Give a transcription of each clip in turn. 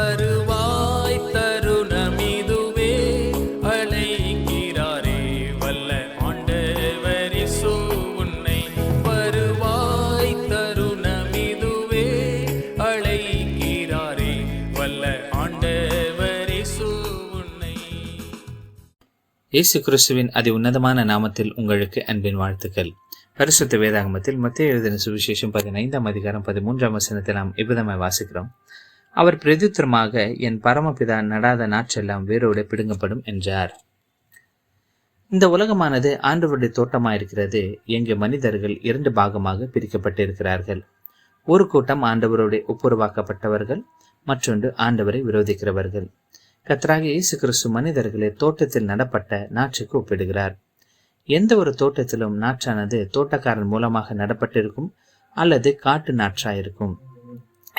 வருவாய் தருணமிதுவே அழைக்கிறாரே வல்ல ஆண்டவரிசு உன்னை வருவாய் தருணமிதுவே அழைக்கிறாரே வல்ல ஆண்டவரி உன்னை. இயேசு கிறிஸ்துவின் அதி உன்னதமான நாமத்தில் உங்களுக்கு அன்பின் வாழ்த்துக்கள். பரிசுத்த வேதாகமத்தில் மத்திய எழுதின சுவிசேஷம் பதினைந்தாம் அதிகாரம் பதிமூன்றாம் வசனத்தை நாம் இவ்விதமாய் வாசிக்கிறோம். அவர் பிரதித்திரமாக என் பரமபிதா நடாத நாற்றெல்லாம் வேரோடு பிடுங்கப்படும் என்றார். இந்த உலகமானது ஆண்டவருடைய தோட்டமாயிருக்கிறது. எங்கு மனிதர்கள் இரண்டு பாகமாக பிரிக்கப்பட்டிருக்கிறார்கள். ஒரு கூட்டம் ஆண்டவருடைய ஒப்புரவாக்கப்பட்டவர்கள் மற்றொன்று ஆண்டவரை விரோதிக்கிறவர்கள். கத்ராக இயேசு கிறிஸ்து மனிதர்களை தோட்டத்தில் நடப்பட்ட நாற்றுக்கு ஒப்பிடுகிறார். எந்த ஒரு தோட்டத்திலும் நாற்றானது தோட்டக்காரன் மூலமாக நடப்பட்டிருக்கும் அல்லது காட்டு நாற்றாயிருக்கும்.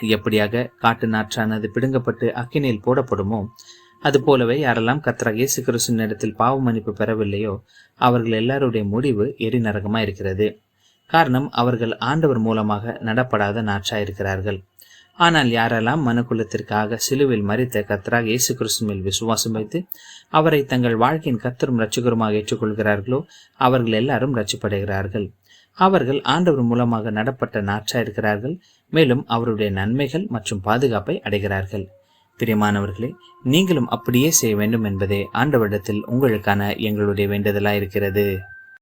எப்படியாக காட்டு நாற்றானது பிடுங்கப்பட்டு அக்கினியில் போடப்படுமோ அது போலவே யாரெல்லாம் கத்ரா இயேசு கிறிஸ்துவின் இடத்தில் பாவ மன்னிப்பு பெறவில்லையோ அவர்கள் எல்லாருடைய முடிவு எரிநரகமாக இருக்கிறது காரணம் அவர்கள் ஆண்டவர் மூலமாக நடப்படாத நாற்றாயிருக்கிறார்கள். ஆனால் யாரெல்லாம் மனுக்குலத்திற்காக சிலுவில் மறித்த கத்தராக இயேசு கிறிஸ்து மேல் விசுவாசம் வைத்து அவரை தங்கள் வாழ்க்கையின் கத்தரும் ரட்சகருமாக ஏற்றுக்கொள்கிறார்களோ அவர்கள் எல்லாரும் ரட்சிப்படைகிறார்கள் அவர்கள் ஆண்டவர் மூலமாக நடப்பட்ட நாற்றாயிருக்கிறார்கள் மேலும் அவருடைய நன்மைகள் மற்றும் பாதுகாப்பை அடைகிறார்கள். பிரியமானவர்களே நீங்களும் அப்படியே செய்ய வேண்டும் என்பதே ஆண்டவரிடத்தில் உங்களுக்கான எங்களுடைய வேண்டுதலாக இருக்கிறது